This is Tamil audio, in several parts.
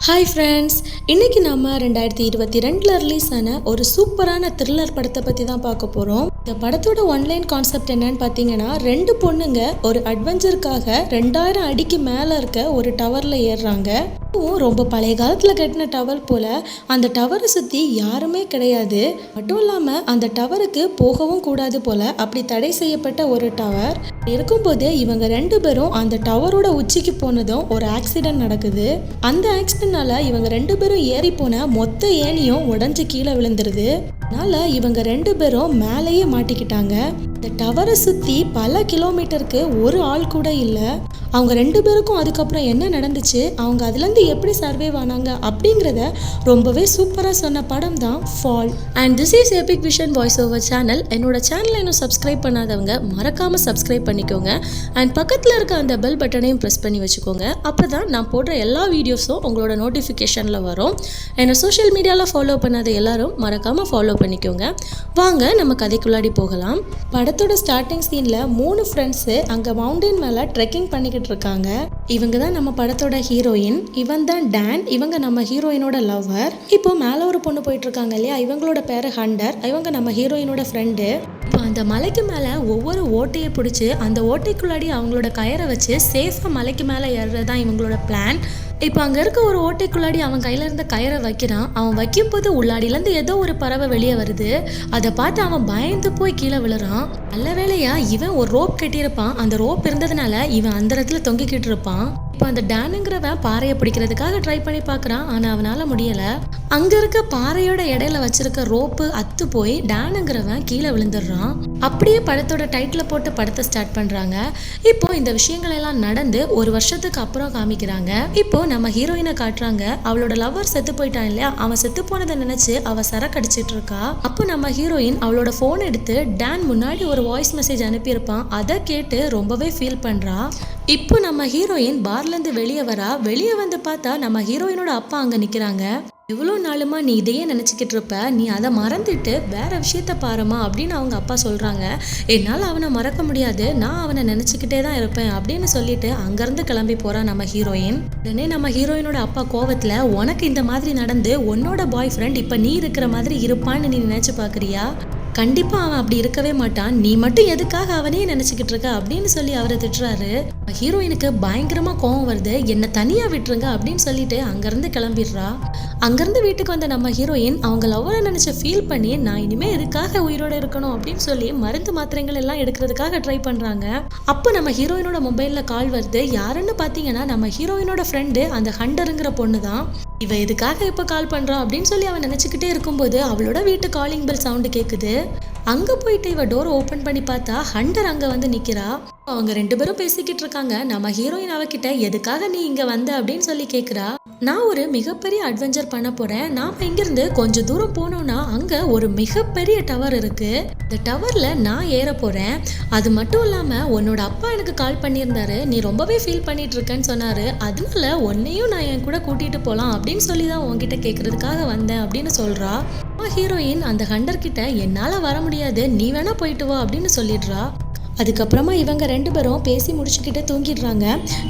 ஹாய் ஃப்ரெண்ட்ஸ் இன்னைக்கு நம்ம ரெண்டாயிரத்தி இருபத்தி ரெண்டில் ரிலீஸ் ஆன ஒரு சூப்பரான த்ரில்லர் படத்தை பற்றி தான் பார்க்க போகிறோம் இந்த படத்தோட ஒன்லைன் கான்செப்ட் என்னன்னு பார்த்தீங்கன்னா ரெண்டு பொண்ணுங்க ஒரு அட்வென்ச்சருக்காக ரெண்டாயிரம் அடிக்கு மேலே இருக்க ஒரு டவரில் ஏறுறாங்க. ரொம்ப பழைய காலத்தில் கட்டின டவர் போல் அந்த டவரை சுற்றி யாருமே கிடையாது. மட்டும் இல்லாமல் அந்த டவருக்கு போகவும் கூடாது போல் அப்படி தடை செய்யப்பட்ட ஒரு டவர் இருக்கும்போது இவங்க ரெண்டு பேரும் அந்த டவரோட உச்சிக்கு போனதும் ஒரு ஆக்சிடென்ட் நடக்குது. அந்த ஆக்சிடென்ட்னால இவங்க ரெண்டு பேரும் ஏறி போன மொத்த ஏணியும் உடஞ்சி கீழே விழுந்துருது. அதனால இவங்க ரெண்டு பேரும் மேலேயே மாட்டிக்கிட்டாங்க. இந்த டவரை சுற்றி பல கிலோமீட்டருக்கு ஒரு ஆள் கூட இல்லை. அவங்க ரெண்டு பேருக்கும் அதுக்கப்புறம் என்ன நடந்துச்சு? அவங்க அதுலேருந்து எப்படி சர்வே ஆனாங்க? அப்படிங்கிறத ரொம்பவே சூப்பராக சொன்ன படம் தான் fall and this is epic vision voice over channel என்னோட சேனலை இன்னும் சப்ஸ்கிரைப் பண்ணாதவங்க மறக்காமல் சப்ஸ்கிரைப் பண்ணிக்கோங்க. அண்ட் பக்கத்தில் இருக்க அந்த பெல் பட்டனையும் ப்ரெஸ் பண்ணி வச்சுக்கோங்க. அப்போ தான் நான் போடுற எல்லா வீடியோஸும் உங்களோட நோட்டிஃபிகேஷனில் வரும். என்னை சோஷியல் மீடியாவில் ஃபாலோ பண்ணாத எல்லாரும் மறக்காமல் ஃபாலோ பண்ணிக்கோங்க. வாங்க நம்ம கதைக்குள்ளாடி போகலாம். படத்தோட ஸ்டார்டிங் சீனில் மூணு ஃப்ரெண்ட்ஸு அங்கே மவுண்டன் மேலே ட்ரெக்கிங் பண்ணிக்கிட்டு இருக்காங்க இவங்க தான் நம்ம படத்தோட ஹீரோயின் இவன் தான் டேன் இவங்க நம்ம ஹீரோயினோட லவ்வர் இப்போ மேலே ஒரு பொண்ணு போயிட்டு இருக்காங்க இல்லையா? இவங்களோட பேர் ஹண்டர் இவங்க நம்ம ஹீரோயினோட ஃப்ரெண்டு இப்போ அந்த மலைக்கு மேலே ஒவ்வொரு ஓட்டையை பிடிச்சி அந்த ஓட்டைக்குள்ளாடி அவங்களோட கயரை வச்சு சேஃபாக மலைக்கு மேலே ஏறுறது தான் இவங்களோட பிளான் இப்போ அங்கே இருக்க ஒரு ஓட்டைக்குள்ளாடி அவன் கையில் இருந்த கயிறை வைக்கிறான். அவன் வைக்கும்போது உள்ளாடியிலேருந்து ஏதோ ஒரு பறவை வெளியே வருது. அதை பார்த்து அவன் பயந்து போய் கீழே விழுறான். நல்ல வேளையா இவன் ஒரு ரோப் கட்டியிருப்பான். அந்த ரோப் இருந்ததுனால இவன் அந்த இடத்துல தொங்கிக்கிட்டு இருப்பான். இப்போ அந்த டேனுங்கிறவன் பாறையை பிடிக்கிறதுக்காக ட்ரை பண்ணி பார்க்குறான். ஆனால் அவனால் முடியலை. அங்கே இருக்க பாறையோட இடையில வச்சிருக்க ரோப்பு அத்து போய் டேனுங்கிறவன் கீழே விழுந்துடுறான். அப்படியே படத்தோட டைட்டில் போட்டு படத்தை ஸ்டார்ட் பண்ணுறாங்க இப்போ இந்த விஷயங்கள் எல்லாம் நடந்து ஒரு வருஷத்துக்கு அப்புறம் காமிக்கிறாங்க. இப்போ நம்ம ஹீரோயினை காட்டுறாங்க. அவளோட லவ்வர் செத்து போயிட்டான் இல்லையா? அவன் செத்து போனதை நினைச்சு அவ சரக்கடிச்சிட்டு இருக்கா. அப்போ நம்ம ஹீரோயின் அவளோட ஃபோன் எடுத்து டேன் முன்னாடி ஒரு வாய்ஸ் மெசேஜ் அனுப்பியிருப்பான். அதை கேட்டு ரொம்பவே ஃபீல் பண்ணுறா இப்போ நம்ம ஹீரோயின் பார்லேருந்து வெளியே வரா? வெளியே வந்து பார்த்தா நம்ம ஹீரோயினோட அப்பா அங்கே நிற்கிறாங்க எவ்வளோ நாளுமா நீ இதையே நினச்சிக்கிட்டு இருப்ப. நீ அதை மறந்துட்டு வேற விஷயத்த பாருமா அப்படின்னு அவங்க அப்பா சொல்கிறாங்க என்னால் அவனை மறக்க முடியாது. நான் அவனை நினச்சிக்கிட்டே தான் இருப்பேன் அப்படின்னு சொல்லிட்டு அங்கேருந்து கிளம்பி போகிறான் நம்ம ஹீரோயின். உடனே நம்ம ஹீரோயினோட அப்பா கோவத்தில் உனக்கு இந்த மாதிரி நடந்து உன்னோட பாய் ஃப்ரெண்ட் இப்போ நீ இருக்கிற மாதிரி இருப்பான்னு நீ நினச்சி பார்க்குறியா? கண்டிப்பா அவன் அப்படி இருக்கவே மாட்டான். நீ மட்டும் எதுக்காக அவனே நினைச்சுக்கிட்டு இருக்க அப்படின்னு சொல்லி அவரை திட்டுறாரு. ஹீரோயினுக்கு பயங்கரமா கோவம் வருது. என்னை தனியா விட்டுருங்க அப்படின்னு சொல்லிட்டு அங்கிருந்து கிளம்பிடுறா. அங்கேருந்து வீட்டுக்கு வந்த நம்ம ஹீரோயின் அவங்க லவ்வரை நினச்ச ஃபீல் பண்ணி நான் இனிமேல் எதுக்காக உயிரோட இருக்கணும்? அப்படின்னு சொல்லி மருந்து மாத்திரைகள் எல்லாம் எடுக்கிறதுக்காக ட்ரை பண்ணுறாங்க அப்போ நம்ம ஹீரோயினோட மொபைலில் கால் வருது. யாருன்னு பார்த்தீங்கன்னா நம்ம ஹீரோயினோட ஃப்ரெண்டு அந்த ஹண்டருங்கிற பொண்ணு தான் இவ எதுக்காக இப்போ கால் பண்ணுறா அப்படின்னு சொல்லி அவன் நினச்சிக்கிட்டே இருக்கும்போது அவளோட வீட்டு காலிங் பெல் சவுண்டு கேட்குது அங்கே போயிட்டு இவ டோர் ஓப்பன் பண்ணி பார்த்தா ஹண்டர் அங்கே வந்து நிற்கிறா அவங்க ரெண்டு பேரும் பேசிக்கிட்டு இருக்காங்க. நம்ம ஹீரோயின் அவகிட்ட எதுக்காக நீ இங்கே வந்த? அப்படின்னு சொல்லி கேட்குறா நான் ஒரு மிகப்பெரிய அட்வென்ச்சர் பண்ண போறேன். நாம இங்கிருந்து கொஞ்சம் தூரம் போனோம்னா அங்க ஒரு மிகப்பெரிய டவர் இருக்கு. இந்த டவர்ல நான் ஏற போறேன். அது மட்டும் இல்லாம உன்னோட அப்பா எனக்கு கால் பண்ணியிருந்தாரு. நீ ரொம்பவே ஃபீல் பண்ணிட்டு இருக்கேன்னு சொன்னாரு. அதனால உன்னையும் நான் என் கூட கூட்டிட்டு போலாம் அப்படின்னு சொல்லி தான் உன்கிட்ட கேட்கறதுக்காக வந்தேன் அப்படின்னு சொல்றா. ஹீரோயின் அந்த ஹண்டர் கிட்ட என்னால வர முடியாது. நீ வேணா போயிட்டு வா அப்படின்னு சொல்லிடுறா. அதுக்கப்புறமா இவங்க ரெண்டு பேரும் பேசி முடிச்சுக்கிட்டு தூங்கிடுறாங்க.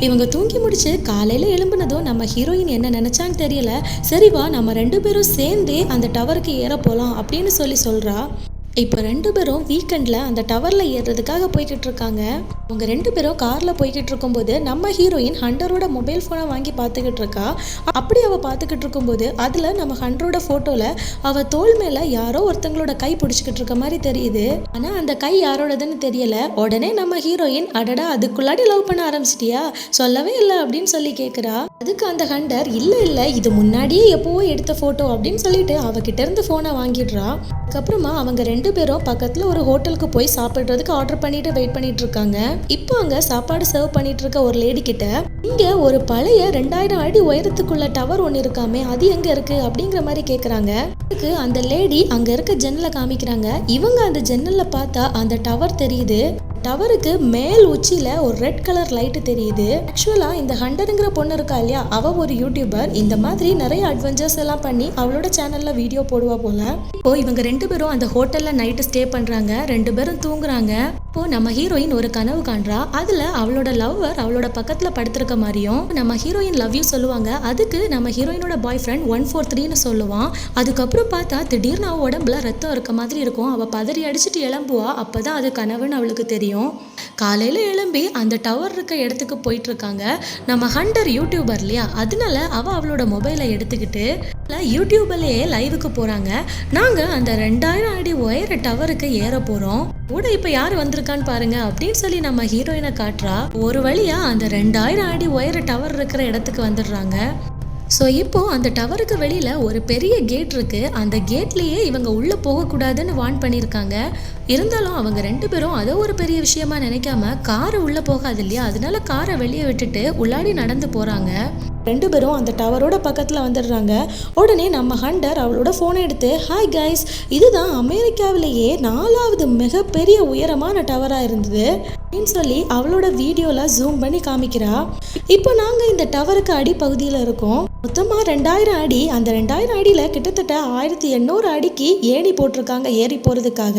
இவங்க தூங்கி முடிச்சு காலையில் எழும்புனதும் நம்ம ஹீரோயின் என்ன நினச்சான்னு தெரியல. சரிவா நம்ம ரெண்டு பேரும் சேர்ந்தே அந்த டவருக்கு ஏற போகலாம் அப்படின்னு சொல்லி சொல்கிறா இப்போ ரெண்டு பேரும் வீக்கெண்டில் அந்த டவரில் ஏறுறதுக்காக போய்கிட்டு இருக்காங்க அவங்க ரெண்டு பேரும் காரில் போய்கிட்டு இருக்கும்போது நம்ம ஹீரோயின் ஹண்டரோட மொபைல் ஃபோனை வாங்கி பார்த்துக்கிட்டு இருக்கா அப்படி அவள் பார்த்துக்கிட்டு இருக்கும்போது அதில் நம்ம ஹண்டரோட ஃபோட்டோவில் அவள் தோல் மேலே யாரோ ஒருத்தங்களோட கை பிடிச்சிக்கிட்டு இருக்க மாதிரி தெரியுது. ஆனால் அந்த கை யாரோடதுன்னு தெரியலை. உடனே நம்ம ஹீரோயின் அடடா அதுக்குள்ளாடி லவ் பண்ண ஆரம்பிச்சிட்டியா? சொல்லவே இல்லை அப்படின்னு சொல்லி கேட்குறா அதுக்கு அந்த ஹண்டர் இல்லை இல்லை இது முன்னாடியே எப்போவோ எடுத்த ஃபோட்டோ அப்படின்னு சொல்லிட்டு அவகிட்ட இருந்து ஃபோனை வாங்கிடுறா. அதுக்கப்புறமா அவங்க ரெண்டு பேரும் பக்கத்தில் ஒரு ஹோட்டலுக்கு போய் சாப்பிட்றதுக்கு ஆர்டர் பண்ணிட்டு வெயிட் பண்ணிட்டு இருக்காங்க. இப்போ அங்கே சாப்பாடு சர்வ் பண்ணிட்டு இருக்க ஒரு லேடி கிட்ட இங்க ஒரு பழைய ரெண்டாயிரம் அடி உயரத்துக்குள்ள டவர் ஒன்று இருக்காமே அது எங்க இருக்கு? அப்படிங்கிற மாதிரி கேட்குறாங்க அதுக்கு அந்த லேடி அங்க இருக்க ஜன்னலை காமிக்கிறாங்க. இவங்க அந்த ஜன்னலில் பார்த்தா அந்த டவர் தெரியுது. டவருக்கு மேல் உச்சியில் ஒரு ரெட் கலர் லைட்டு தெரியுது. ஆக்சுவலாக இந்த ஹண்டருங்கிற பொண்ணு இருக்கா இல்லையா? அவள் ஒரு யூடியூபர் இந்த மாதிரி நிறைய அட்வென்ச்சர்ஸ் எல்லாம் பண்ணி அவளோட சேனலில் வீடியோ போடுவா போல. இப்போ இவங்க ரெண்டு பேரும் அந்த ஹோட்டலில் நைட்டு ஸ்டே பண்ணுறாங்க ரெண்டு பேரும் தூங்குறாங்க. இப்போ நம்ம ஹீரோயின் ஒரு கனவு காண்றா. அதுல அவளோட லவ்வர் அவளோட பக்கத்துல படுத்திருக்க மாதிரியும் நம்ம ஹீரோயின் லவ் யூ சொல்லுவாங்க. அதுக்கு நம்ம ஹீரோயினோட பாய் ஃப்ரெண்ட் ஒன் ஃபோர் த்ரீன்னு சொல்லுவான். அதுக்கப்புறம் பார்த்தா திடீர்னு அவ உடம்புல ரத்தம் இருக்க மாதிரி இருக்கும். அவ பதறி அடிச்சுட்டு எழும்புவா. அப்பதான் அது கனவுன்னு அவளுக்கு தெரியும். காலையில் எழும்பி அந்த டவர் இருக்க இடத்துக்கு போயிட்டு இருக்காங்க நம்ம ஹண்டர் யூடியூபர் இல்லையா? அதனால அவள் அவளோட மொபைலை எடுத்துக்கிட்டு யூடியூப்லயே லைவுக்கு போகிறாங்க நாங்கள் அந்த ரெண்டாயிரம் அடி உயர டவருக்கு ஏற போகிறோம் கூட இப்போ யார் வந்திருக்கான்னு பாருங்க. அப்படின்னு சொல்லி நம்ம ஹீரோயினை காட்டுறா. ஒரு வழியாக அந்த ரெண்டாயிரம் அடி உயர டவர் இருக்கிற இடத்துக்கு வந்துடுறாங்க. ஸோ இப்போ அந்த டவருக்கு வெளியில் ஒரு பெரிய கேட் இருக்கு. அந்த கேட்லேயே இவங்க உள்ளே போகக்கூடாதுன்னு வார்ன் பண்ணியிருக்காங்க. இருந்தாலும் அவங்க ரெண்டு பேரும் அதை ஒரு பெரிய விஷயமா நினைக்காம காரை உள்ளே போகாது இல்லையா? அதனால காரை வெளியே விட்டுட்டு உள்ளாடி நடந்து போகிறாங்க ரெண்டு பேரும் அந்த டவரோட பக்கத்தில் வந்துடுறாங்க. உடனே நம்ம ஹண்டர் அவளோட ஃபோனை எடுத்து ஹாய் கைஸ் இதுதான் அமெரிக்காவிலேயே நாலாவது மிகப்பெரிய உயரமான டவராக இருந்தது. அப்படின்னு சொல்லி அவளோட வீடியோவில் ஜூம் பண்ணி காமிக்கிறா. இப்போ நாங்கள் இந்த டவருக்கு அடி பகுதியில் இருக்கோம். மொத்தமாக ரெண்டாயிரம் அடி அந்த ரெண்டாயிரம் அடியில் கிட்டத்தட்ட ஆயிரத்தி எண்ணூறு அடிக்கு ஏணி போட்டிருக்காங்க ஏறி போகிறதுக்காக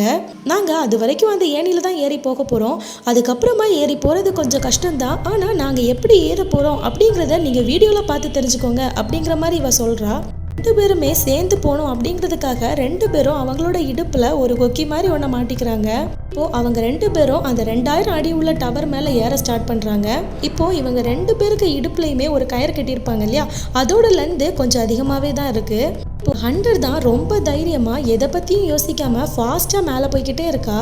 நாங்கள் அது வரைக்கும் அந்த ஏணியில் தான் ஏறி போக போகிறோம் அதுக்கப்புறமா ஏறி போகிறது கொஞ்சம் கஷ்டம்தான். ஆனால் நாங்கள் எப்படி ஏற போகிறோம் அப்படிங்கிறத நீங்கள் வீடியோவில் பார்த்து தெரிஞ்சுக்கோங்க அப்படிங்கிற மாதிரி இவ சொல்கிறா ரெண்டு பேருமே சேர்ந்து போகணும் அப்படிங்கிறதுக்காக ரெண்டு பேரும் அவங்களோட இடுப்பில் ஒரு கொக்கி மாதிரி ஒன்றை மாட்டிக்கிறாங்க. இப்போ அவங்க ரெண்டு பேரும் அந்த ரெண்டாயிரம் அடி உள்ள டவர் மேலே ஏற ஸ்டார்ட் பண்ணுறாங்க இப்போ இவங்க ரெண்டு பேருக்கு இடுப்புலையுமே ஒரு கயிறு கட்டியிருப்பாங்க இல்லையா? அதோட லெந்து கொஞ்சம் அதிகமாகவே தான் இருக்குது ஹண்டர் தான் ரொம்ப தைரியமாக எதை பற்றியும் யோசிக்காம ஃபாஸ்ட்டாக மேலே போய்க்கிட்டே இருக்கா?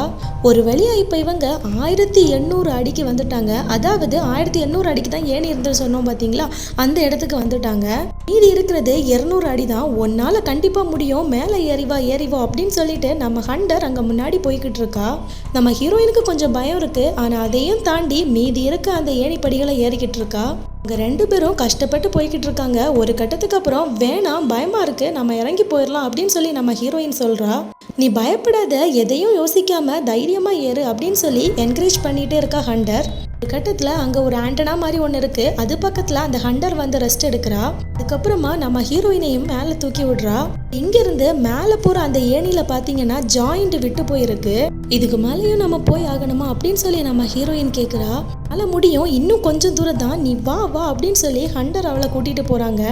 ஒரு வழியா இப்போ இவங்க ஆயிரத்தி எண்ணூறு அடிக்கு வந்துட்டாங்க. அதாவது ஆயிரத்தி எண்ணூறு அடிக்கு தான் ஏணி இருந்து சொன்னோம் பார்த்தீங்களா அந்த இடத்துக்கு வந்துட்டாங்க. மீதி இருக்கிறது இரநூறு அடி தான். ஒன்னால் கண்டிப்பாக முடியும். மேலே ஏறிவா ஏறிவா அப்படின்னு சொல்லிட்டு நம்ம ஹண்டர் அங்கே முன்னாடி போய்கிட்டு இருக்கா? நம்ம ஹீரோயினுக்கு கொஞ்சம் பயம் இருக்கு. ஆனால் அதையும் தாண்டி மீதி இருக்க அந்த ஏணிப்படிகளை ஏறிக்கிட்டு இருக்கா? அவங்க ரெண்டு பேரும் கஷ்டப்பட்டு போய்கிட்டு இருக்காங்க. ஒரு கட்டத்துக்கு அப்புறம் வேணாம் பயமா இருக்கு. நம்ம இறங்கி போயிடலாம் அப்படின்னு சொல்லி நம்ம ஹீரோயின் சொல்றா. நீ பயப்படாத. எதையும் யோசிக்காம தைரியமா ஏறு அப்படின்னு சொல்லி என்கரேஜ் பண்ணிட்டே இருக்கா ஹண்டர். கட்டத்தில் அங்கே ஒரு ஆண்டனா மாதிரி ஒன்று இருக்குது அது பக்கத்தில் அந்த ஹண்டர் வந்து ரெஸ்ட் எடுக்கிறா. அதுக்கப்புறமா நம்ம ஹீரோயினையும் மேலே தூக்கி விடுறா. இங்கிருந்து மேலே போகிற அந்த ஏணியில் பார்த்தீங்கன்னா ஜாயிண்ட் விட்டு போயிருக்கு. இதுக்கு மேலேயும் நம்ம போய் ஆகணுமா அப்படின்னு சொல்லி நம்ம ஹீரோயின் கேட்குறா அதில் முடியும் இன்னும் கொஞ்சம் தூரம் தான் நீ வா வா அப்படின்னு சொல்லி ஹண்டர் அவளை கூட்டிகிட்டு போகிறாங்க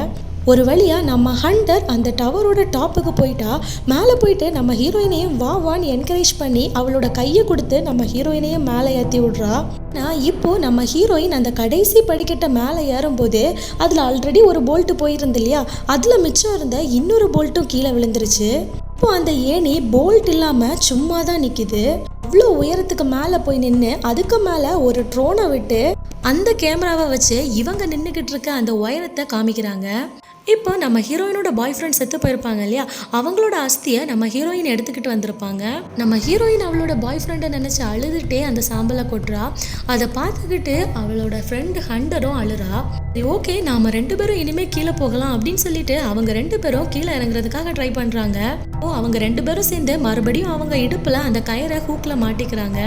ஒரு வழியாக நம்ம ஹண்டர் அந்த டவரோட டாப்புக்கு போயிட்டா மேலே போயிட்டு நம்ம ஹீரோயினையும் வா வான்னு என்கரேஜ் பண்ணி அவளோட கையை கொடுத்து நம்ம ஹீரோயினையும் மேலே ஏற்றி விட்றா. ஆனால் இப்போது நம்ம ஹீரோயின் அந்த கடைசி படிக்கட்டை மேலே ஏறும்போது அதில் ஆல்ரெடி ஒரு போல்ட்டு போயிருந்து இல்லையா? அதில் மிச்சம் இருந்த இன்னொரு போல்ட்டும் கீழே விழுந்துருச்சு. இப்போ அந்த ஏணி போல்ட் இல்லாமல் சும்மா தான் நிற்கிது அவ்வளோ உயரத்துக்கு மேலே போய் நின்று அதுக்கு மேலே ஒரு ட்ரோனை விட்டு அந்த கேமராவை வச்சு இவங்க நின்றுக்கிட்டு இருக்க அந்த உயரத்தை காமிக்கிறாங்க. இப்போ நம்ம ஹீரோயினோட பாய் ஃப்ரெண்ட் செத்து போயிருப்பாங்க இல்லையா? அவங்களோட அஸ்தியை நம்ம ஹீரோயின் எடுத்துக்கிட்டு வந்திருப்பாங்க. நம்ம ஹீரோயின் அவளோட பாய் ஃப்ரெண்டை நினச்சி அழுதுகிட்டே அந்த சாம்பலை கொட்டுறா. அதை பார்த்துக்கிட்டு அவளோட ஃப்ரெண்டு ஹண்டரும் அழுறா. ஓகே நாம ரெண்டு பேரும் இனிமேல் கீழே போகலாம் அப்படின்னு சொல்லிட்டு அவங்க ரெண்டு பேரும் கீழே இறங்குறதுக்காக ட்ரை பண்ணுறாங்க ஓ அவங்க ரெண்டு பேரும் சேர்ந்து மறுபடியும் அவங்க இடுப்பில் அந்த கயிறை ஹூக்கில் மாட்டிக்கிறாங்க.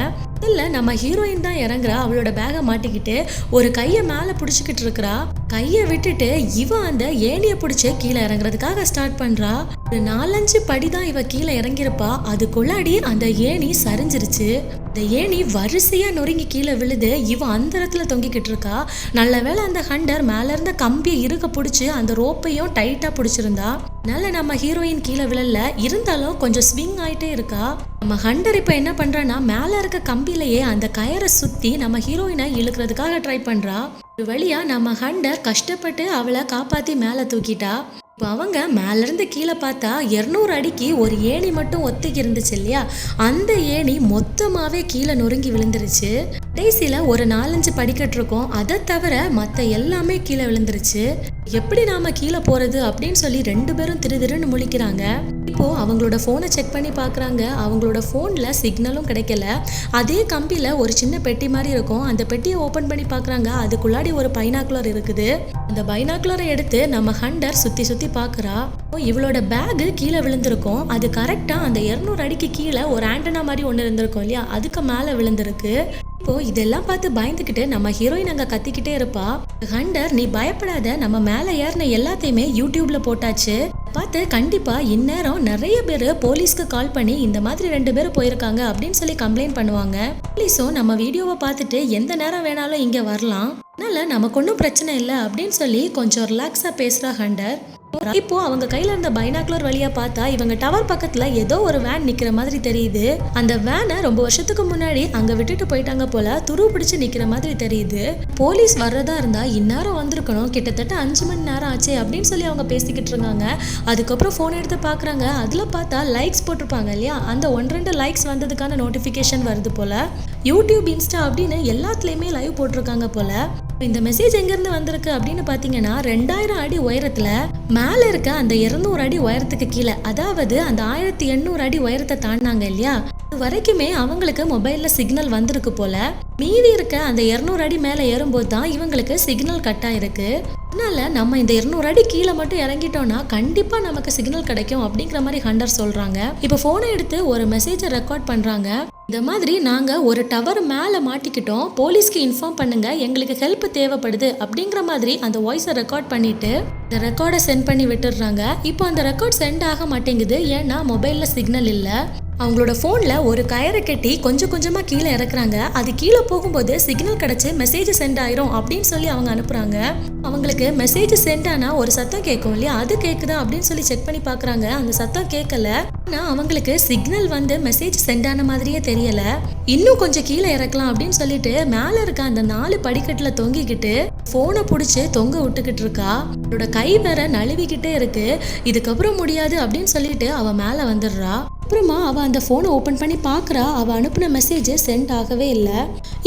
இல்லை நம்ம ஹீரோயின் தான் இறங்குறா அவளோட பேகை மாட்டிக்கிட்டு ஒரு கையை மேலே பிடிச்சிக்கிட்டு இருக்கிறா. கையை விட்டுட்டு இவ அந்த ஏணியை பிடிச்சி கீழே இறங்குறதுக்காக ஸ்டார்ட் பண்றா. ஒரு நாலஞ்சு படி தான் இவ கீழே இறங்கியிருப்பா. அதுக்குள்ளாடி அந்த ஏணி சரிஞ்சிருச்சு. இந்த ஏணி வரிசையா நொறுங்கி கீழே விழுது. இவ அந்த இடத்துல தொங்கிக்கிட்டு இருக்கா. நல்ல வேளை அந்த ஹண்டர் மேல இருந்த கம்பியை இருக்க பிடிச்சி அந்த ரோப்பையும் டைட்டா பிடிச்சிருந்தா. நல்ல நம்ம ஹீரோயின் கீழே விழல. இருந்தாலும் கொஞ்சம் ஸ்விங் ஆயிட்டே இருக்கா? நம்ம ஹண்டர் இப்போ என்ன பண்ணுறான்னா மேல இருக்க கம்பிலேயே அந்த கயரை சுத்தி நம்ம ஹீரோயினை இழுக்கிறதுக்காக ட்ரை பண்றா. ஒரு வழியா நம்ம ஹண்டர் கஷ்டப்பட்டு அவளை காப்பாத்தி மேலே தூக்கிட்டா. இப்போ அவங்க மேலேருந்து கீழே பார்த்தா இரநூறு அடிக்கு ஒரு ஏணி மட்டும் ஒத்துக்கி இருந்துச்சு இல்லையா? அந்த ஏணி மொத்தமாகவே கீழே நொறுங்கி விழுந்துருச்சு. கடைசியில் ஒரு நாலஞ்சு படிக்கட்டு இருக்கும். அதை தவிர மற்ற எல்லாமே கீழே விழுந்துருச்சு. எப்படி நாம கீழே போறது அப்படின்னு சொல்லி ரெண்டு பேரும் திரு திருன்னு முழிக்கிறாங்க. இப்போ அவங்களோட ஃபோனை செக் பண்ணி பார்க்குறாங்க. அவங்களோட ஃபோனில் சிக்னலும் கிடைக்கல. அதே கம்பியில் ஒரு சின்ன பெட்டி மாதிரி இருக்கும். அந்த பெட்டியை ஓப்பன் பண்ணி பார்க்குறாங்க. அதுக்குள்ளாடி ஒரு பைனாக்குலர் இருக்குது. அந்த பைனாக்குலரை எடுத்து நம்ம ஹண்டர் சுற்றி சுற்றி பார்க்குறா இவளோட பேகு கீழே விழுந்திருக்கும். அது கரெக்டாக அந்த இரநூறு அடிக்கு கீழே ஒரு ஆண்டனா மாதிரி ஒன்று இருந்திருக்கும் இல்லையா? அதுக்கு மேலே விழுந்திருக்கு. இப்போ இதெல்லாம் பார்த்து பயந்துக்கிட்டு நம்ம ஹீரோயின் அங்கே கத்திக்கிட்டே இருப்பா. ஹண்டர் நீ பயப்படாத. நம்ம மேலே ஏறின எல்லாத்தையுமே யூடியூப்ல போட்டாச்சு. பார்த்து கண்டிப்பா இந்நேரம் நிறைய பேர் போலீஸ்க்கு கால் பண்ணி இந்த மாதிரி ரெண்டு பேரும் போயிருக்காங்க அப்படின்னு சொல்லி கம்ப்ளைண்ட் பண்ணுவாங்க. போலீஸும் நம்ம வீடியோவை பார்த்துட்டு எந்த நேரம் வேணாலும் இங்கே வரலாம். அதனால நமக்கு ஒன்றும் பிரச்சனை இல்லை அப்படின்னு சொல்லி கொஞ்சம் ரிலாக்ஸாக பேசுகிறா ஹண்டர். இப்போ அவங்க கையில இருந்த பைனாக்குலர் வழியா பார்த்தா இவங்க டவர் பக்கத்துல ஏதோ ஒரு வேன் நிக்கிற மாதிரி தெரியுது. அந்த வேனை ரொம்ப வருஷத்துக்கு முன்னாடி அங்க விட்டுட்டு போயிட்டாங்க போல துரு பிடிச்சு நிக்கிற மாதிரி தெரியுது. போலீஸ் வர்றதா இருந்தா இந்நேரம் வந்திருக்கணும். கிட்டத்தட்ட அஞ்சு மணி நேரம் ஆச்சு அப்படின்னு சொல்லி அவங்க பேசிக்கிட்டு இருக்காங்க அதுக்கப்புறம் ஃபோன் எடுத்து பார்க்குறாங்க அதில் பார்த்தா லைக்ஸ் போட்டிருப்பாங்க இல்லையா? அந்த ஒன் ரெண்டு லைக்ஸ் வந்ததுக்கான நோட்டிஃபிகேஷன் வருது போல. யூடியூப் இன்ஸ்டா அப்படின்னு எல்லாத்துலேயுமே லைவ் போட்டிருக்காங்க போல. இந்த மெசேஜ் எங்கேருந்து வந்திருக்கு அப்படின்னு பார்த்தீங்கன்னா ரெண்டாயிரம் அடி உயரத்தில் மேலே இருக்க அந்த இருநூறு அடி உயரத்துக்கு கீழே அதாவது அந்த ஆயிரத்தி எண்ணூறு அடி உயரத்தை தாண்டினாங்க இல்லையா? அது வரைக்குமே அவங்களுக்கு மொபைலில் சிக்னல் வந்திருக்கு போல. மீதி இருக்க அந்த இரநூறு அடி மேலே ஏறும்போது தான் இவங்களுக்கு சிக்னல் கட் ஆயிருக்கு. அதனால் நம்ம இந்த இருநூறு அடி கீழே மட்டும் இறங்கிட்டோம்னா கண்டிப்பாக நமக்கு சிக்னல் கிடைக்கும் அப்படிங்கிற மாதிரி ஹண்டர் சொல்கிறாங்க இப்போ ஃபோனை எடுத்து ஒரு மெசேஜை ரெக்கார்ட் பண்ணுறாங்க இந்த மாதிரி நாங்கள் ஒரு டவர் மேலே மாட்டிக்கிட்டோம். போலீஸ்க்கு இன்ஃபார்ம் பண்ணுங்க. எங்களுக்கு ஹெல்ப் தேவைப்படுது அப்படிங்கிற மாதிரி அந்த வாய்ஸை ரெக்கார்ட் பண்ணிட்டு இந்த ரெக்கார்டை சென்ட் பண்ணி விட்டுடுறாங்க. இப்போ அந்த ரெக்கார்ட் சென்ட் ஆக மாட்டேங்குது. ஏன்னா மொபைலில் சிக்னல் இல்லை. அவங்களோட ஃபோனில் ஒரு கயரை கட்டி கொஞ்சம் கொஞ்சமாக கீழே இறக்குறாங்க. அது கீழே போகும்போது சிக்னல் கிடச்சி மெசேஜ் சென்ட் ஆயிரும் அப்படின்னு சொல்லி அவங்க அனுப்புகிறாங்க அவங்களுக்கு மெசேஜ் சென்ட் ஆனால் ஒரு சத்தம் கேட்கும் இல்லையா? அது கேட்குதா அப்படின்னு சொல்லி செக் பண்ணி பார்க்குறாங்க. அந்த சத்தம் கேட்கல. ஆனால் அவங்களுக்கு சிக்னல் வந்து மெசேஜ் சென்ட் ஆன மாதிரியே தெரியல. இன்னும் கொஞ்சம் கீழே இறக்கலாம் அப்படின்னு சொல்லிட்டு மேலே இருக்க அந்த நாலு படிக்கட்டில் தொங்கிக்கிட்டு ஃபோனை பிடிச்சி தொங்க விட்டுக்கிட்டு இருக்கா. அவளோட கை வேற நழுவிக்கிட்டே இருக்கு. இதுக்கப்புறம் முடியாது அப்படின்னு சொல்லிட்டு அவள் மேலே வந்துடுறா. அப்புறமா அவள் அந்த ஃபோனை ஓப்பன் பண்ணி பார்க்குறா அவள் அனுப்பின மெசேஜ் சென்ட் ஆகவே இல்லை.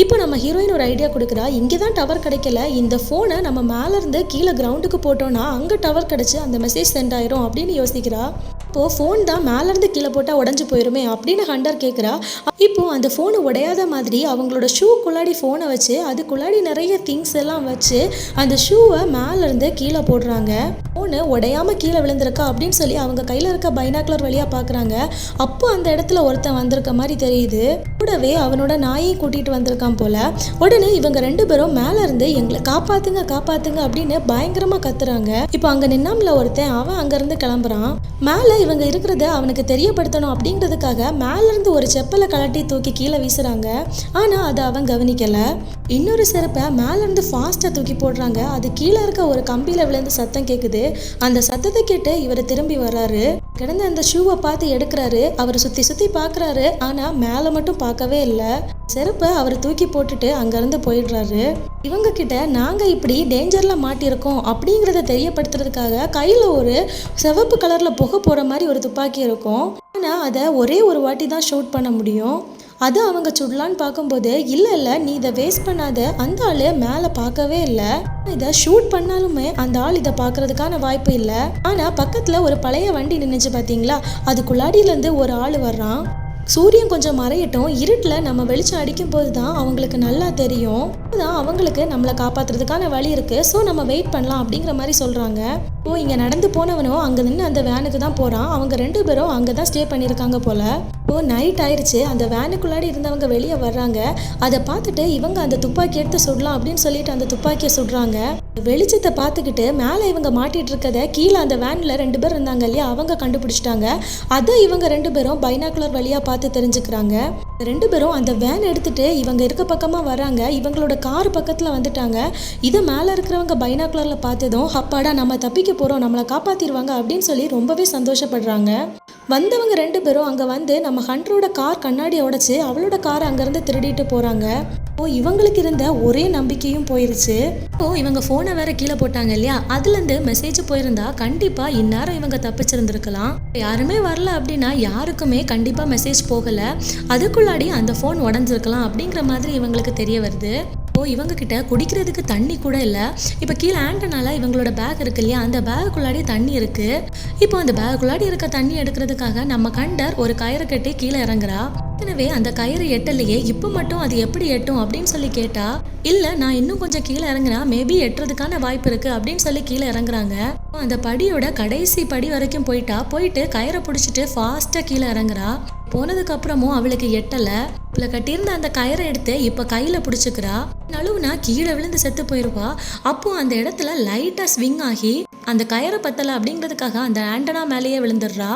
இப்போ நம்ம ஹீரோயின் ஒரு ஐடியா கொடுக்குறா. இங்கே தான் டவர் கிடைக்கல. இந்த ஃபோனை நம்ம மேலேருந்து கீழே கிரவுண்டுக்கு போட்டோன்னா அங்கே டவர் கிடச்சி அந்த மெசேஜ் சென்ட் ஆயிரும் அப்படின்னு யோசிக்கிறா. இப்போது ஃபோன் தான் மேலேருந்து கீழே போட்டால் உடஞ்சி போயிருமே அப்படின்னு ஹண்டர் கேட்குறா இப்போ அந்த ஃபோனு உடையாத மாதிரி அவங்களோட ஷூக்குள்ளாடி ஃபோனை வச்சு அதுக்குள்ளாடி நிறைய திங்ஸ் எல்லாம் வச்சு அந்த ஷூவை மேலேருந்து கீழே போடுறாங்க. ஃபோனு உடையாம கீழே விழுந்திருக்கா அப்படின்னு சொல்லி அவங்க கையில் இருக்க பைனாக்குலர் வழியாக பார்க்குறாங்க அப்போ அந்த இடத்துல ஒருத்தன் வந்திருக்க மாதிரி தெரியுது. கூடவே அவனோட நாயை கூட்டிகிட்டு வந்திருக்கான் போல. உடனே இவங்க ரெண்டு பேரும் மேலே இருந்து எங்களை காப்பாத்துங்க காப்பாத்துங்க அப்படின்னு பயங்கரமாக கத்துறாங்க. இப்போ அங்கே நின்னாமில் ஒருத்தன் அவன் அங்கேருந்து கிளம்புறான். மேலே இவங்க இருக்கிறத அவனுக்கு தெரியப்படுத்தணும் அப்படிங்கிறதுக்காக மேலேருந்து ஒரு செப்பலை கலட்டி தூக்கி கீழே வீசுறாங்க. ஆனால் அதை அவன் கவனிக்கல. இன்னொரு சிறப்பை மேலேருந்து ஃபாஸ்ட்டாக தூக்கி போடுறாங்க. அது கீழே இருக்க ஒரு கம்பியில் விழுந்து சத்தம் கேட்குது அந்த சத்தத்தை கேட்டு இவர் திரும்பி வர்றாரு. கிடந்த அந்த ஷூவை பார்த்து எடுக்கிறாரு. அவர் சுற்றி சுற்றி பார்க்குறாரு. ஆனால் மேலே மட்டும் பார்க்கவே இல்லை. செருப்பை அவர் தூக்கி போட்டுட்டு அங்கேருந்து போயிடுறாரு. இவங்க கிட்ட நாங்கள் இப்படி டேஞ்சரில் மாட்டியிருக்கோம் அப்படிங்கிறத தெரியப்படுத்துறதுக்காக கையில் ஒரு சிவப்பு கலரில் புகை போகிற மாதிரி ஒரு துப்பாக்கி இருக்கும். ஆனால் அதை ஒரே ஒரு வாட்டி தான் ஷூட் பண்ண முடியும். அது அவங்க சுடலான்னு பார்க்கும்போது இல்லை இல்லை நீ இதை வேஸ்ட் பண்ணாத. அந்த ஆள் மேலே பார்க்கவே இல்லை. இதை ஷூட் பண்ணாலுமே அந்த ஆள் இதை பார்க்கறதுக்கான வாய்ப்பு இல்லை. ஆனால் பக்கத்தில் ஒரு பழைய வண்டி நின்றுச்சு பார்த்தீங்களா அதுக்குள்ளாடியிலேருந்து ஒரு ஆள் வர்றான். சூரியன் கொஞ்சம் மறையட்டும். இருட்டில் நம்ம வெளிச்சம் அடிக்கும் போது தான் அவங்களுக்கு நல்லா தெரியும். தான் அவங்களுக்கு நம்மளை காப்பாற்றுறதுக்கான வழி இருக்குது ஸோ நம்ம வெயிட் பண்ணலாம் அப்படிங்கிற மாதிரி சொல்கிறாங்க ஓ இங்கே நடந்து போனவனும் அங்கே நின்று அந்த வேனுக்கு தான் போகிறான் அவங்க ரெண்டு பேரும் அங்கே தான் ஸ்டே பண்ணியிருக்காங்க போல. ஓ நைட் ஆயிடுச்சு அந்த வேனுக்குள்ளாடி இருந்தவங்க வெளியே வர்றாங்க. அதை பார்த்துட்டு இவங்க அந்த துப்பாக்கி எடுத்து சுடலாம் அப்படின்னு சொல்லிட்டு அந்த துப்பாக்கியை சுடுறாங்க. வெளிச்சத்தை பார்த்துக்கிட்டு மேலே இவங்க மாட்டிகிட்டு இருக்கதை கீழே அந்த வேனில் ரெண்டு பேர் இருந்தாங்க இல்லையா? அவங்க கண்டுபிடிச்சிட்டாங்க. அதை இவங்க ரெண்டு பேரும் பைனாக்குலர் வழியாக பார்த்து தெரிஞ்சுக்கிறாங்க. ரெண்டு பேரும் அந்த வேன் எடுத்துகிட்டு இவங்க இருக்க பக்கமாக வராங்க இவங்களோட கார் பக்கத்தில் வந்துட்டாங்க. இதை மேலே இருக்கிறவங்க பைனாக்குலரில் பார்த்ததும் அப்பாடா நம்ம தப்பிக்க போகிறோம் நம்மளை காப்பாற்றிடுவாங்க அப்படின்னு சொல்லி ரொம்பவே சந்தோஷப்படுறாங்க. வந்தவங்க ரெண்டு பேரும் அங்கே வந்து நம்ம ஹண்ட்ரோட கார் கண்ணாடியை உடச்சி அவளோட காரை அங்கேருந்து திருடிட்டு போகிறாங்க ஓ இவங்களுக்கு இருந்த ஒரே நம்பிக்கையும் போயிருச்சு. இப்போ இவங்க ஃபோனை வேற கீழே போட்டாங்க இல்லையா? அதுலேருந்து மெசேஜ் போயிருந்தா கண்டிப்பாக இந்நேரம் இவங்க தப்பிச்சிருந்துருக்கலாம். யாருமே வரல அப்படின்னா யாருக்குமே கண்டிப்பாக மெசேஜ் போகலை. அதுக்குள்ளாடி அந்த ஃபோன் உடஞ்சிருக்கலாம் அப்படிங்கிற மாதிரி இவங்களுக்கு தெரிய வருது. இப்போ இவங்கக்கிட்ட குடிக்கிறதுக்கு தண்ணி கூட இல்லை. இப்போ கீழே ஆண்டனால இவங்களோட பேக் இருக்கு இல்லையா? அந்த பேக்குள்ளாடி தண்ணி இருக்குது இப்போ அந்த பேக்குள்ளாடி இருக்க தண்ணி எடுக்கிறதுக்காக நம்ம கண்டர் ஒரு கயிறு கட்டி கீழே இறங்குறா. எனவே அந்த கயிறு எட்டலையே இப்போ மட்டும் அது எப்படி எட்டும் அப்படின்னு சொல்லி கேட்டா இல்ல நான் இன்னும் கொஞ்சம் கீழே இறங்குனா மேபி எட்டுறதுக்கான வாய்ப்பு இருக்கு அப்படின்னு சொல்லி கீழே இறங்குறாங்க. அந்த படியோட கடைசி படி வரைக்கும் போயிட்டா போயிட்டு கயிறை பிடிச்சிட்டு ஃபாஸ்டா கீழே இறங்குறா. போனதுக்கு அப்புறமும் அவளுக்கு எட்டல. இவளை கட்டியிருந்த அந்த கயிறை எடுத்து இப்ப கையில பிடிச்சிக்கிறா. நழுவுனா கீழே விழுந்து செத்து போயிருவா. அப்போ அந்த இடத்துல லைட்டா ஸ்விங் ஆகி அந்த கயிறை பத்தல அப்படிங்கிறதுக்காக அந்த ஆண்டனா மேலேயே விழுந்துடுறா.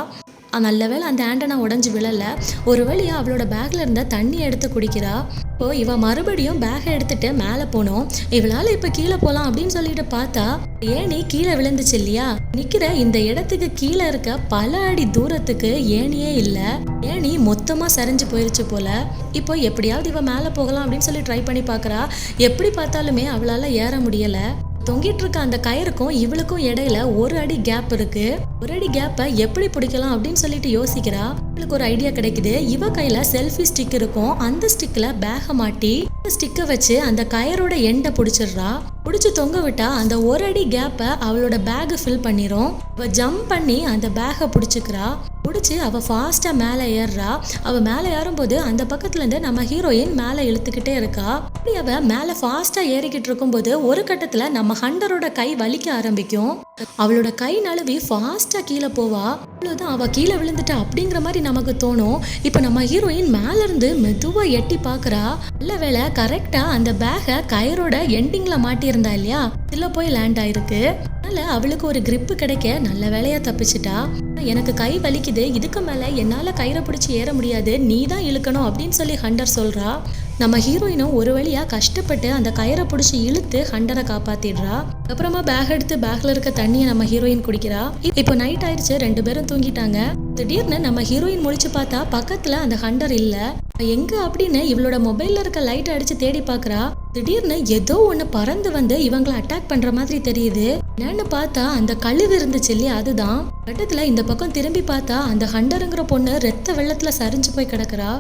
நல்ல வேளை அந்த ஆண்டனா உடஞ்சி விழலை. ஒரு வழியாக அவளோட பேக்கில் இருந்த தண்ணி எடுத்து குடிக்கிறா. இப்போ இவ மறுபடியும் பேக்கை எடுத்துட்டு மேலே போனோம். இவளால் இப்போ கீழே போகலாம் அப்படின்னு சொல்லிட்டு பார்த்தா ஏணி கீழே விழுந்துச்சு இல்லையா? நிற்கிற இந்த இடத்துக்கு கீழே இருக்க பல அடி தூரத்துக்கு ஏணியே இல்லை. ஏணி மொத்தமாக சரிஞ்சு போயிருச்சு போல? இப்போ எப்படியாவது இவ மேலே போகலாம் அப்படின்னு சொல்லி ட்ரை பண்ணி பார்க்கறா. எப்படி பார்த்தாலுமே அவளால் ஏற முடியலை. தொங்கிட்டு இருக்க அந்த கயிறுக்கும் இவளுக்கும் இடையில ஒரு அடி கேப் இருக்கு. ஒரு அடி கேப்பை எப்படி பிடிக்கலாம் அப்படின்னு சொல்லிட்டு யோசிக்கிறா. இவளுக்கு ஒரு ஐடியா கிடைக்குது. இவ கையில செல்ஃபி ஸ்டிக் இருக்கும். அந்த ஸ்டிக்ல பேக மாட்டி ஸ்டிக்கை வச்சு அந்த கயரோட எண்டை பிடிச்சிடுறா. பிடிச்சி தொங்க விட்டா அந்த ஒரு அடி கேப்பை அவளோட பேக் ஃபில் பண்ணிரும். அவ ஜம்ப் பண்ணி அந்த பேகை பிடிச்சிக்கிறா. பிடிச்சி அவ ஃபாஸ்டா மேலே ஏறுறா. அவ மேலே ஏறும்போது அந்த பக்கத்துல இருந்து நம்ம ஹீரோயின் மேலே இழுத்துக்கிட்டே இருக்கா. அப்படி அவ மேலே ஃபாஸ்டா ஏறிக்கிட்டு இருக்கும்போது ஒரு கட்டத்துல நம்ம ஹண்டரோட கை வலிக்க ஆரம்பிக்கும். அவளோட கை நழுவி ஃபாஸ்டா கீழே போவா. அவ்வளோதான் அவ கீழே விழுந்துட்டா அப்படிங்கிற மாதிரி நமக்கு தோணும். இப்போ நம்ம ஹீரோயின் மேலேருந்து இருந்து மெதுவா எட்டி பாக்குறா நல்ல வேளை கரெக்டாக அந்த பேகை கயிறோட எண்டிங்கில் மாட்டியிருந்தா இல்லையா? இதில் போய் லேண்ட் ஆயிருக்கு. அதனால அவளுக்கு ஒரு கிரிப்பு கிடைக்க நல்ல வேலையா தப்பிச்சிட்டா. எனக்கு கை வலிக்குது இதுக்கு மேல என்னால கயிறை பிடிச்சி ஏற முடியாது நீ தான் இழுக்கணும் அப்படின்னு சொல்லி ஹண்டர் சொல்றா. நம்ம ஹீரோயினும் ஒரு வழியா கஷ்டப்பட்டு அந்த கயிறை பிடிச்சி இழுத்து ஹண்டரை காப்பாத்திடுறா. அப்புறமா பேக் எடுத்து பேக்ல இருக்க தண்ணியை நம்ம ஹீரோயின் குடிக்கிறா. இப்போ நைட் ஆயிடுச்சு ரெண்டு பேரும் தூங்கிட்டாங்க. திடீர்னு நம்ம ஹீரோயின் முழிச்சு பார்த்தா பக்கத்துல அந்த ஹண்டர் இல்ல. எங்க அப்படின்னு இவளோட மொபைல்ல இருக்க லைட் அடிச்சு தேடி பார்க்குறா. திடீர்னு ஏதோ ஒன்று பறந்து வந்து இவங்களை அட்டாக் பண்ணுற மாதிரி தெரியுது. என்னன்னு பார்த்தா அந்த கழுகு இருந்துச்சு இல்லையா அதுதான். கட்டத்தில் இந்த பக்கம் திரும்பி பார்த்தா அந்த ஹண்டருங்கிற பொண்ணு ரத்த வெள்ளத்தில் சரிஞ்சு போய் கிடக்குறா.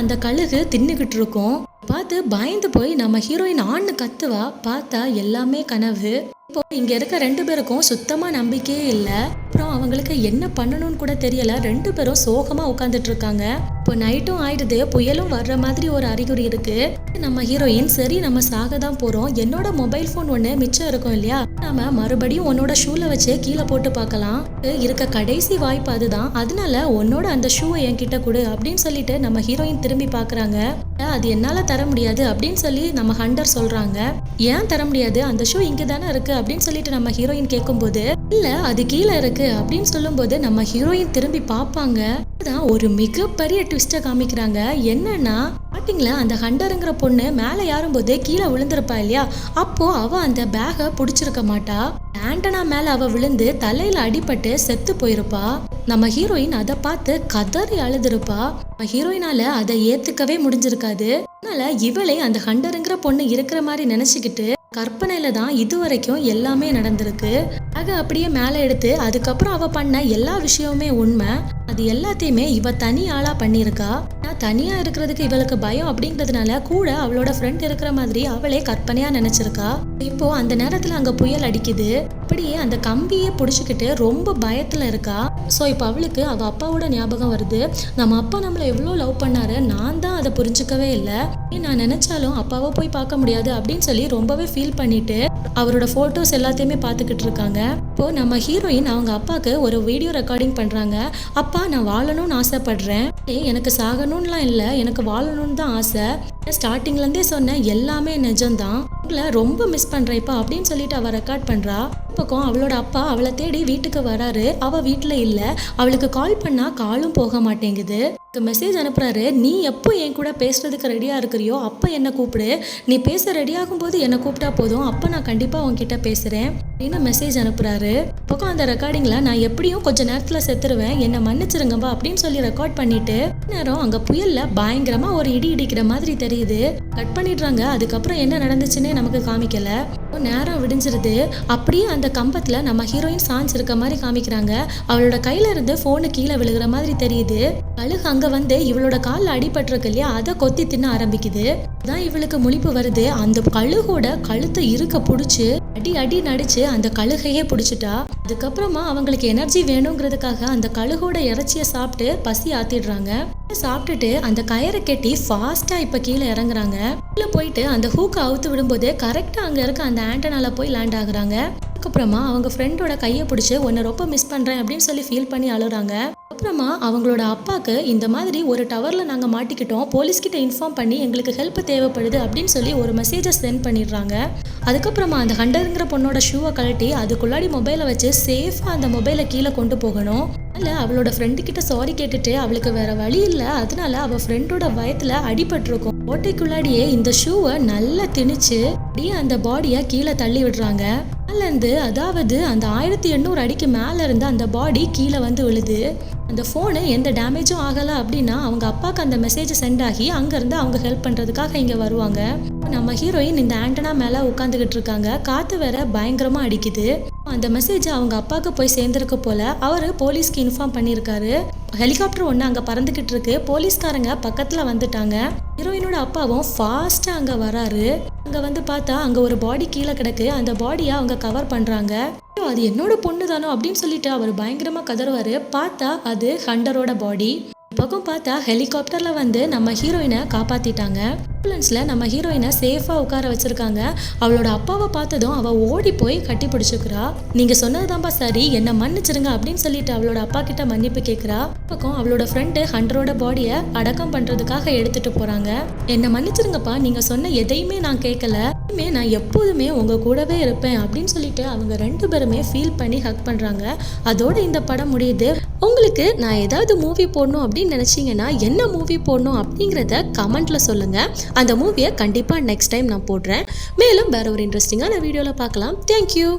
அந்த கழுகு தின்னுக்கிட்டு இருக்கும். பார்த்து பயந்து போய் நம்ம ஹீரோயின் ஆண் கத்துவா. பார்த்தா எல்லாமே கனவு. இப்போ இங்க இருக்க ரெண்டு பேருக்கும் சுத்தமா நம்பிக்கையே இல்ல. அப்புறம் அவங்களுக்கு என்ன பண்ணணும்னு கூட தெரியல. ரெண்டு பேரும் சோகமா உட்காந்துட்டு இருக்காங்க. இப்போ நைட்டும் ஆயிடுது. புயலும் வர்ற மாதிரி ஒரு அறிகுறி இருக்கு. நம்ம ஹீரோயின் சரி நம்ம சாக தான் போறோம். என்னோட மொபைல் ஃபோன் ஒன்னு மிச்சம் இருக்கும் இல்லையா? நாம மறுபடியும் உன்னோட ஷூல வச்சு கீழே போட்டு பார்க்கலாம். இருக்க கடைசி வாய்ப்பு அதுதான். அதனால உன்னோட அந்த ஷூவை என்கிட்ட கொடு அப்படின்னு சொல்லிட்டு நம்ம ஹீரோயின் திரும்பி பாக்குறாங்க அது என்னால தர முடியாது அப்படின்னு சொல்லி நம்ம ஹண்டர் சொல்றாங்க. ஏன் தர முடியாது? அந்த ஷூ இங்க தானே இருக்கு. அப்படின்னு சொல்லிட்டு நம்ம ஹீரோயின் கேட்கும்போது இல்ல அது கீழே இருக்கு அப்படின்னு சொல்லும்போது நம்ம ஹீரோயின் திரும்பி பார்ப்பாங்க அதுதான் ஒரு மிகப்பெரிய ட்விஸ்ட காமிக்கிறாங்க. என்னன்னா ஸ்டார்டிங்ல அந்த ஹண்டருங்கிற பொண்ணு மேலே ஏறும்போது கீழே விழுந்திருப்பா இல்லையா? அப்போ அவ அந்த பேகை பிடிச்சிருக்க மாட்டா. ஆண்டனா மேல அவ விழுந்து தலையில அடிபட்டு செத்து போயிருப்பா. நம்ம ஹீரோயின் அதை பார்த்து கதறி அழுதுருப்பா. நம்ம ஹீரோயினால அதை ஏத்துக்கவே முடிஞ்சிருக்காது. அதனால இவளே அந்த ஹண்டருங்கிற பொண்ணு இருக்கிற மாதிரி நினைச்சுக்கிட்டு கற்பனையில தான் இது வரைக்கும் எல்லாமே நடந்திருக்கு. ஆக அப்படியே மேலே எடுத்து அதுக்கப்புறம் அவ பண்ண எல்லா விஷயமுமே உண்மை. அது எல்லாத்தையுமே இவ தனி ஆளா பண்ணியிருக்கா? நான் தனியா இருக்கிறதுக்கு இவளுக்கு பயம் அப்படிங்கிறதுனால கூட அவளோட ஃப்ரெண்ட் இருக்கிற மாதிரி அவளே கற்பனையா நினைச்சிருக்கா? இப்போ அந்த நேரத்துல அங்க புயல் அடிக்குது. அப்படியே அந்த கம்பியை பிடிச்சிக்கிட்டு ரொம்ப பயத்துல இருக்கா? ஸோ இப்போ அவளுக்கு அவ அப்பாவோட ஞாபகம் வருது. நம்ம அப்பா நம்மளை எவ்வளோ லவ் பண்ணாரு? நான் தான் அதை புரிஞ்சுக்கவே இல்லை. நான் நினைச்சாலும் அப்பாவை போய் பார்க்க முடியாது அப்படின்னு சொல்லி ரொம்பவே ஃபீல் பண்ணிட்டு அவரோட ஃபோட்டோஸ் எல்லாத்தையுமே பார்த்துக்கிட்டு இருக்காங்க. அப்போது நம்ம ஹீரோயின் அவங்க அப்பாவுக்கு ஒரு வீடியோ ரெக்கார்டிங் பண்ணுறாங்க அப்பா நான் வாழணும்னு ஆசைப்படுறேன். ஏய், எனக்கு சாகணும்லாம் இல்லை. எனக்கு வாழணும்னு தான் ஆசை. ஸ்டார்டிங்லேருந்தே சொன்ன எல்லாமே நிஜம்தான். உங்களை ரொம்ப மிஸ் பண்ணுறேன் இப்போ அப்படின்னு சொல்லிட்டு அவள் ரெக்கார்ட் பண்ணுறா பக்கம் அவளோட அப்பா அவளை தேடி வீட்டுக்கு வராரு. அவள் வீட்டில் இல்லை. அவளுக்கு கால் பண்ணால் காலும் போக மாட்டேங்குது. மெசேஜ் அனுப்புறாரு நீ எப்போ என் கூட பேசுறதுக்கு ரெடியாக இருக்கிறியோ அப்போ என்னை கூப்பிடு. நீ பேச ரெடியாகும் போது என்னை கூப்பிட்டா போதும். அப்போ நான் கண்டிப்பாக உன்கிட்ட பேசுகிறேன் அப்படின்னு மெசேஜ் சொல்கிறாரு பக்கம் அந்த ரெக்கார்டிங்கில் நான் எப்படியும் கொஞ்ச நேரத்தில் செத்துருவேன். என்னை மன்னிச்சிருங்கப்பா அப்படின்னு சொல்லி ரெக்கார்ட் பண்ணிட்டு நேரம் அங்கே புயல்ல பயங்கரமா ஒரு இடி இடிக்கிற மாதிரி தெரியுது. கட் பண்ணிடுறாங்க. அதுக்கப்புறம் என்ன நடந்துச்சுன்னே நமக்கு காமிக்கல. நேரம் விடிஞ்சிருது. அப்படியே அந்த கம்பத்துல நம்ம ஹீரோயின் சாஞ்சிருக்க மாதிரி காமிக்கிறாங்க. அவளோட கையில இருந்து ஃபோனு கீழே விழுகிற மாதிரி தெரியுது. கழுகு அங்க வந்து இவளோட கால்ல அடிபட்டிருக்கு இல்லையா? அதை கொத்தி தின்ன ஆரம்பிக்குது. தான் இவளுக்கு முழிப்பு வருது. அந்த கழுகோட கழுத்தை இருக்க புடிச்சு அடி அடி நடிச்சு அந்த கழுகையே பிடிச்சி பிடிச்சிட்டா அதுக்கப்புறமா அவங்களுக்கு எனர்ஜி வேணுங்கிறதுக்காக அந்த கழுகோட இறைச்சியை சாப்பிட்டு பசி ஆத்திடுறாங்க. சாப்பிட்டுட்டு அந்த கயரை கட்டி ஃபாஸ்டா இப்ப கீழே இறங்குறாங்க. கீழே போயிட்டு அந்த ஹூக்கை அவுத்து விடும்போது கரெக்டா அங்க இருக்க அந்த ஆண்டனால போய் லேண்ட் ஆகுறாங்க. அதுக்கப்புறமா அவங்க ஃப்ரெண்டோட கையை பிடிச்சி உன்னை ரொம்ப மிஸ் பண்ணுறேன் அப்படின்னு சொல்லி ஃபீல் பண்ணி அழுகிறாங்க அப்புறமா அவங்களோட அப்பாவுக்கு இந்த மாதிரி ஒரு டவரில் நாங்கள் மாட்டிக்கிட்டோம். போலீஸ்கிட்ட இன்ஃபார்ம் பண்ணி எங்களுக்கு ஹெல்ப் தேவைப்படுது அப்படின்னு சொல்லி ஒரு மெசேஜை சென்ட் பண்ணிடுறாங்க. அதுக்கப்புறமா அந்த ஹண்டருங்கிற பொண்ணோட ஷூவை கழட்டி அதுக்குள்ளாடி மொபைலை வச்சு சேஃபாக அந்த மொபைலை கீழே கொண்டு போகணும். அதனால் அவளோட ஃப்ரெண்டு கிட்ட சாரி கேட்டுட்டு அவளுக்கு வேற வழி இல்லை. அதனால அவள் ஃப்ரெண்டோட வயத்தில் அடிபட்டிருக்கும். ஓட்டைக்குள்ளாடியே இந்த ஷூவை நல்லா திணிச்சு அப்படியே அந்த பாடியை கீழே தள்ளி விடுறாங்க. மேலேருந்து அதாவது அந்த ஆயிரத்தி எண்ணூறு அடிக்கு மேலே இருந்து அந்த பாடி கீழே வந்து விழுது. அந்த ஃபோனு எந்த டேமேஜும் ஆகலை அப்படின்னா அவங்க அப்பாவுக்கு அந்த மெசேஜ் சென்ட் ஆகி அங்கேருந்து அவங்க ஹெல்ப் பண்ணுறதுக்காக இங்கே வருவாங்க. நம்ம ஹீரோயின் இந்த ஆண்டனா மேலே உட்காந்துக்கிட்டு இருக்காங்க. காற்று வேற பயங்கரமாக அடிக்குது. அந்த மெசேஜ் அவங்க அப்பாவுக்கு போய் சேர்ந்துருக்கு போல அவர் போலீஸ்க்கு இன்ஃபார்ம் பண்ணியிருக்காரு. ஹெலிகாப்டர் ஒன்று அங்கே பறந்துக்கிட்டு இருக்கு. போலீஸ்காரங்க பக்கத்தில் வந்துட்டாங்க. ஹீரோயினோட அப்பாவும் ஃபாஸ்ட்டாக அங்கே வராரு. அங்கே வந்து பார்த்தா அங்கே ஒரு பாடி கீழே கிடக்கு. அந்த பாடியை அவங்க கவர் பண்ணுறாங்க அது என்னோட பொண்ணு தானோ அப்படின்னு சொல்லிட்டு அவர் பயங்கரமாக கதறுவார். பார்த்தா அது ஹண்டரோட பாடி பக்கம் பார்த்தா ஹெலிகாப்டர்ல வந்து நம்ம ஹீரோயினை காப்பாத்திட்டாங்க. ஆம்புலன்ஸில் நம்ம ஹீரோயினை சேஃபாக உட்கார வச்சுருக்காங்க. அவளோட அப்பாவை பார்த்ததும் அவள் ஓடி போய் கட்டி பிடிச்சுக்கிறா. நீங்கள் சொன்னதுதான்ப்பா சரி என்னை மன்னிச்சிருங்க அப்படின்னு சொல்லிட்டு அவளோட அப்பா கிட்ட மன்னிப்பு கேட்குறா பக்கம் அவளோட ஃப்ரெண்டு ஹண்ட்ரோட பாடியை அடக்கம் பண்ணுறதுக்காக எடுத்துகிட்டு போகிறாங்க என்னை மன்னிச்சிருங்கப்பா நீங்கள் சொன்ன எதையுமே நான் கேட்கல எப்பவுமே நான் எப்போதுமே உங்கள் கூடவே இருப்பேன் அப்படின்னு சொல்லிட்டு அவங்க ரெண்டு பேருமே ஃபீல் பண்ணி ஹக் பண்ணுறாங்க அதோட இந்த படம் முடியுது. உங்களுக்கு நான் ஏதாவது மூவி போடணும் அப்படின்னு நினச்சிங்கன்னா என்ன மூவி போடணும் அப்படிங்கிறத கமெண்ட்டில் சொல்லுங்கள் அந்த மூவியை கண்டிப்பாக நெக்ஸ்ட் டைம் நான் போடுறேன். மேலும் வேற ஒரு இன்ட்ரெஸ்டிங்கான வீடியோவில் பார்க்கலாம். தேங்க்யூ